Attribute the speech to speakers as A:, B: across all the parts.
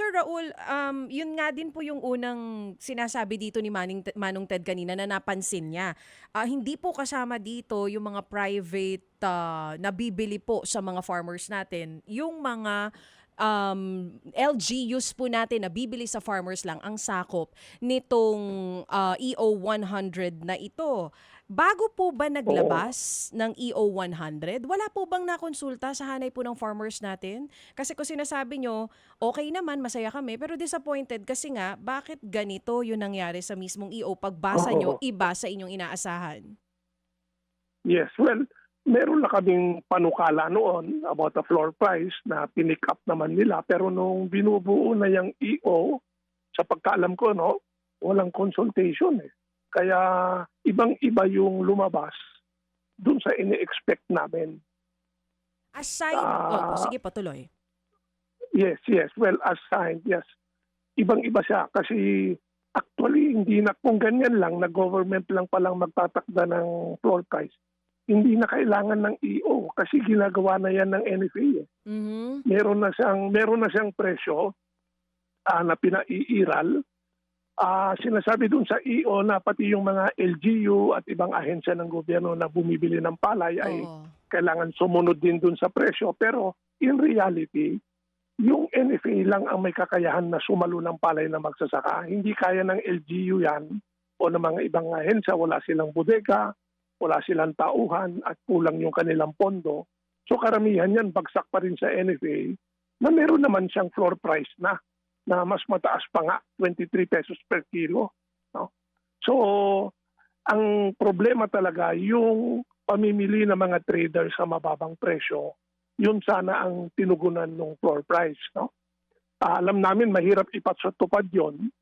A: Sir Raul, um, yun nga din po yung unang sinasabi dito ni Manning, Manong Ted kanina na napansin niya. Ah, hindi po kasama dito yung mga private ah, na bibili po sa mga farmers natin. Yung mga um, LGUs po natin na bibili sa farmers lang ang sakop nitong ah, EO 100 na ito. Bago po ba naglabas ng EO 100? Wala po bang nakonsulta sa hanay po ng farmers natin? Kasi kung sinasabi nyo, okay naman, masaya kami, pero disappointed kasi nga, bakit ganito yung nangyari sa mismong EO? Pagbasa nyo,
B: Oo.
A: iba sa inyong inaasahan.
B: Yes, well, meron na kaming panukala noon about the floor price na pinick up naman nila. Pero nung binubuo na yung EO, sa pagkaalam ko, no, walang consultation eh. Kaya ibang-iba yung lumabas dun sa ini-expect namin.
A: Aside,
B: Ah.
A: oh, sige patuloy.
B: Yes, yes. Well, assigned, yes. Ibang-iba siya kasi actually hindi na kung ganyan lang na government lang palang magtatakda ng floor price. Hindi na kailangan ng EO kasi ginagawa na yan ng NFA. Eh.
A: Mhm.
B: Meron na siyang meron na siyang presyo ah, na pinaiiral. Ah, sinasabi dun sa EO na pati yung mga LGU at ibang ahensya ng gobyerno na bumibili ng palay ay
A: Oo.
B: kailangan sumunod din dun sa presyo. Pero in reality, yung NFA lang ang may kakayahan na sumalo ng palay na magsasaka. Hindi kaya ng LGU yan o ng mga ibang ahensya. Wala silang bodega, wala silang tauhan at kulang yung kanilang pondo. So karamihan yan bagsak pa rin sa NFA na meron naman siyang floor price na na mas mataas pa nga 23 pesos per kilo no so ang problema talaga yung pamimili ng mga trader sa mababang presyo yun sana ang tinugunan ng floor price no Ah, alam namin mahirap ipatutupad yon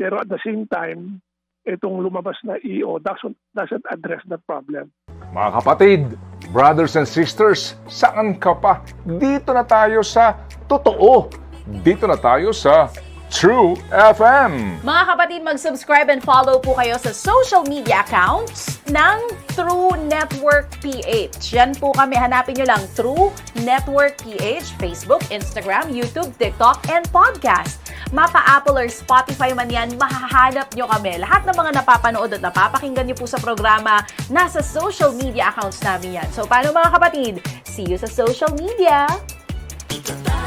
B: pero at the same time itong lumabas na EO doesn't doesn't address that problem
C: Mga kapatid, brothers and sisters, saan ka pa? Dito na tayo sa Totoo. Dito na tayo sa True FM.
D: Mga kapatid, mag-subscribe and follow po kayo sa social media accounts ng True Network PH. Yan po kami. Hanapin nyo lang True Network PH, Facebook, Instagram, YouTube, TikTok, and podcast. Mapa Apple or Spotify man yan, mahahanap nyo kami. Lahat ng mga napapanood at napapakinggan nyo po sa programa, nasa social media accounts namin yan. So, paano mga kapatid? See you sa social media!
E: Ito